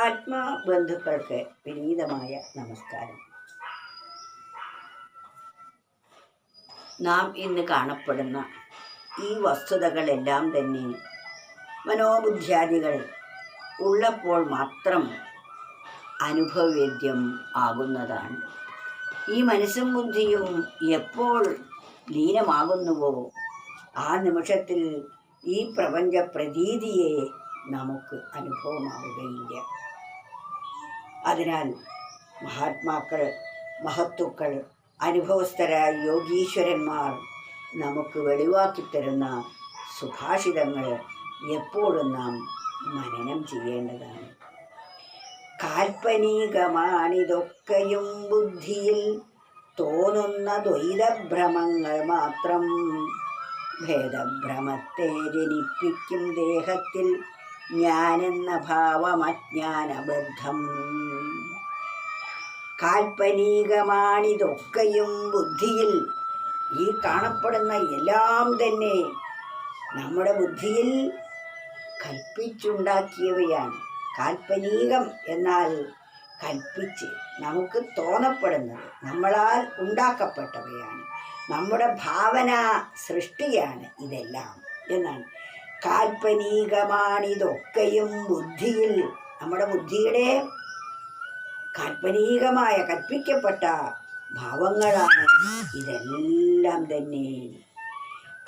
ആത്മാബന്ധുക്കൾക്ക് വിനീതമായ നമസ്കാരം. നാം ഇന്ന് കാണപ്പെടുന്ന ഈ വസ്തുതകളെല്ലാം തന്നെ മനോബുദ്ധ്യാദികൾ ഉള്ളപ്പോൾ മാത്രം അനുഭവവേദ്യം ആകുന്നതാണ്. ഈ മനസ്സും ബുദ്ധിയും എപ്പോൾ ലീനമാകുന്നുവോ ആ നിമിഷത്തിൽ ഈ പ്രപഞ്ച പ്രതീതിയെ നമുക്ക് അനുഭവമാവുകയില്ല. അതിനാൽ മഹാത്മാക്കൾ മഹത്തുക്കൾ അനുഭവസ്ഥരായ യോഗീശ്വരന്മാർ നമുക്ക് വെളിവാക്കി തരുന്ന സുഭാഷിതങ്ങൾ എപ്പോഴും നാം മനനം ചെയ്യേണ്ടതാണ്. കാൽപ്പനികമാണിതൊക്കെയും ബുദ്ധിയിൽ തോന്നുന്ന ദ്വൈതഭ്രമങ്ങൾ മാത്രം. ഭേദഭ്രമത്തെ ജനിപ്പിക്കും ദേഹത്തിൽ ഞാനെന്ന ഭാവമജ്ഞാനബദ്ധം. കാൽപ്പനികമാണിതൊക്കെയും ബുദ്ധിയിൽ ഈ കാണപ്പെടുന്ന എല്ലാം തന്നെ നമ്മുടെ ബുദ്ധിയിൽ കൽപ്പിച്ചുണ്ടാക്കിയവയാണ്. കാൽപ്പനീകം എന്നാൽ കൽപ്പിച്ച് നമുക്ക് തോന്നപ്പെടുന്നത് നമ്മളാൽ ഉണ്ടാക്കപ്പെട്ടവയാണ്. നമ്മുടെ ഭാവന സൃഷ്ടിയാണ് ഇതെല്ലാം എന്നാണ്. കാൽപ്പനീകമാണിതൊക്കെയും ബുദ്ധിയിൽ. നമ്മുടെ ബുദ്ധിയുടെ കാൽപ്പനീകമായ കൽപ്പിക്കപ്പെട്ട ഭാവങ്ങളാണ് ഇതെല്ലാം തന്നെ.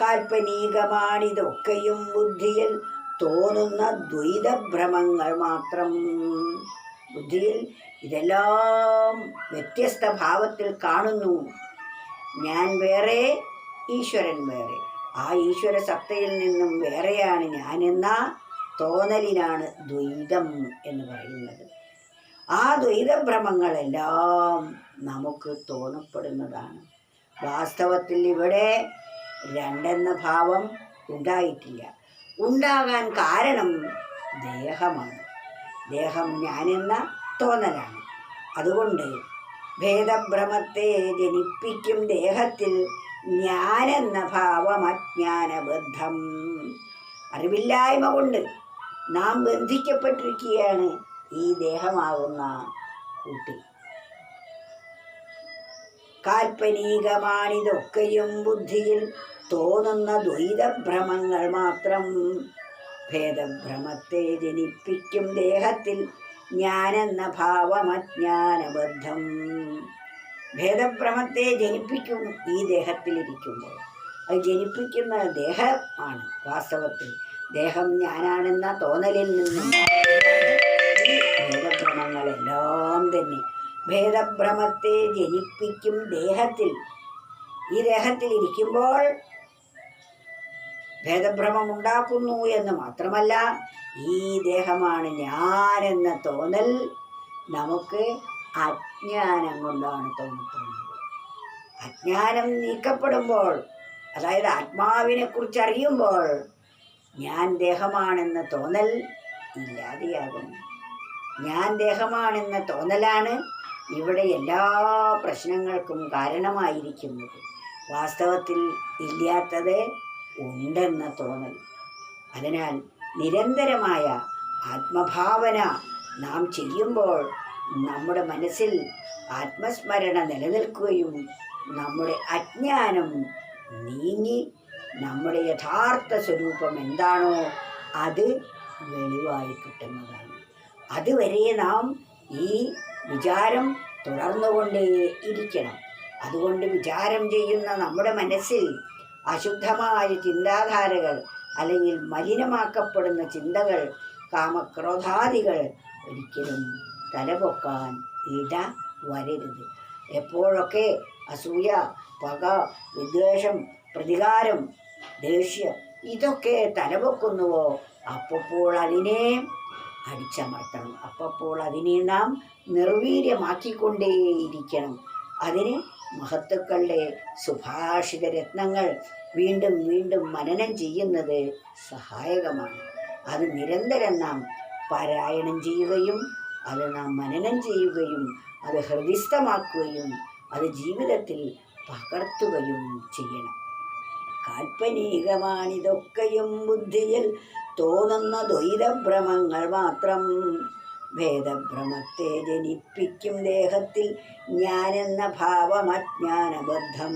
കാൽപ്പനീകമാണിതൊക്കെയും ബുദ്ധിയിൽ തോന്നുന്ന ദ്വൈതഭ്രമങ്ങൾ മാത്രം. ബുദ്ധിയിൽ ഇതെല്ലാം വ്യത്യസ്ത ഭാവത്തിൽ കാണുന്നു. ഞാൻ വേറെ ഈശ്വരൻ വേറെ. ആ ഈശ്വര സത്തയിൽ നിന്നും വേറെയാണ് ഞാനെന്ന തോന്നലിനാണ് ദ്വൈതം എന്ന് പറയുന്നത്. ആ ദ്വൈതഭ്രമങ്ങളെല്ലാം നമുക്ക് തോന്നപ്പെടുന്നതാണ്. വാസ്തവത്തിൽ ഇവിടെ രണ്ടെന്ന ഭാവം ഉണ്ടായിട്ടില്ല. ഉണ്ടാകാൻ കാരണം ദേഹമാണ്. ദേഹം ഞാനെന്ന തോന്നലാണ്. അതുകൊണ്ട് ഭേദഭ്രമത്തെ ജനിപ്പിക്കും ദേഹത്തിൽ ഞാനെന്ന ഭാവം അജ്ഞാനബദ്ധം അറിവില്ലായ്മ കൊണ്ട് നാം ബന്ധിക്കപ്പെട്ടിരിക്കുകയാണ് ഈ ദേഹമാകുന്ന കൂട്ടിൽ. കാൽപ്പനീകമാണിതൊക്കെയും ബുദ്ധിയിൽ തോന്നുന്ന ദ്വൈതഭ്രമങ്ങൾ മാത്രം ഭേദഭ്രമത്തെ ജനിപ്പിക്കും ദേഹത്തിൽ ഞാനെന്ന ഭാവമജ്ഞാനബദ്ധം. ഭേദഭ്രമത്തെ ജനിപ്പിക്കുന്നു ഈ ദേഹത്തിലിരിക്കുമ്പോൾ. അത് ജനിപ്പിക്കുന്ന ദേഹമാണ് വാസ്തവത്തിൽ. ദേഹം ഞാനാണെന്ന തോന്നലിൽ നിന്നും ഭേദഭ്രമങ്ങളെല്ലാം തന്നെ ഭേദഭ്രമത്തെ ജനിപ്പിക്കും ദേഹത്തിൽ. ഈ ദേഹത്തിൽ ഇരിക്കുമ്പോൾ ഭേദഭ്രമം ഉണ്ടാക്കുന്നു എന്ന് മാത്രമല്ല ഈ ദേഹമാണ് ഞാനെന്ന തോന്നൽ നമുക്ക് അജ്ഞാനം കൊണ്ടാണ് തോന്നിപ്പോകുന്നത്. അജ്ഞാനം നീക്കപ്പെടുമ്പോൾ അതായത് ആത്മാവിനെ കുറിച്ച് അറിയുമ്പോൾ ഞാൻ ദേഹമാണെന്ന തോന്നൽ ഇല്ലാതെയാകുന്നു. ഞാൻ ദേഹമാണെന്ന തോന്നലാണ് ഇവിടെ എല്ലാ പ്രശ്നങ്ങൾക്കും കാരണമായിരിക്കുന്നത്. വാസ്തവത്തിൽ ഇല്ലാത്തത് ഉണ്ടെന്ന തോന്നൽ. അതിനാൽ നിരന്തരമായ ആത്മഭാവന നാം ചെയ്യുമ്പോൾ നമ്മുടെ മനസ്സിൽ ആത്മസ്മരണ നിലനിൽക്കുകയും നമ്മുടെ അജ്ഞാനം നീങ്ങി നമ്മുടെ യഥാർത്ഥ സ്വരൂപം എന്താണോ അത് വെളിവായി കിട്ടുന്നതാണ്. അതുവരെ നാം ഈ വിചാരം തുടർന്നുകൊണ്ടേ ഇരിക്കണം. അതുകൊണ്ട് വിചാരം ചെയ്യുന്ന നമ്മുടെ മനസ്സിൽ അശുദ്ധമായ ചിന്താധാരകൾ അല്ലെങ്കിൽ മലിനമാക്കപ്പെടുന്ന ചിന്തകൾ കാമക്രോധാദികൾ ഒരിക്കലും തലപൊക്കാൻ ഇട വരരുത്. എപ്പോഴൊക്കെ അസൂയ പക വിദ്വേഷം പ്രതികാരം ദേഷ്യം ഇതൊക്കെ തലപൊക്കുന്നുവോ അപ്പോൾ അതിനെ അടിച്ചമർത്തണം. അപ്പോൾ അതിനെ നാം നിർവീര്യമാക്കിക്കൊണ്ടേയിരിക്കണം. അതിന് മഹത്തുക്കളുടെ സുഭാഷിത രത്നങ്ങൾ വീണ്ടും വീണ്ടും മനനം ചെയ്യുന്നത് സഹായകമാണ്. അത് നിരന്തരം നാം പാരായണം ചെയ്യുകയും അത് നാം മനനം ചെയ്യുകയും അത് ഹൃദിസ്ഥമാക്കുകയും അത് ജീവിതത്തിൽ പകർത്തുകയും ചെയ്യണം. കാൽപ്പനികമാണിതൊക്കെയും ബുദ്ധിയിൽ തോന്നുന്ന ദ്വൈതഭ്രമങ്ങൾ മാത്രം ഭേദഭ്രമത്തെ ജനിപ്പിക്കും ദേഹത്തിൽ ഞാനെന്ന ഭാവമജ്ഞാനബദ്ധം.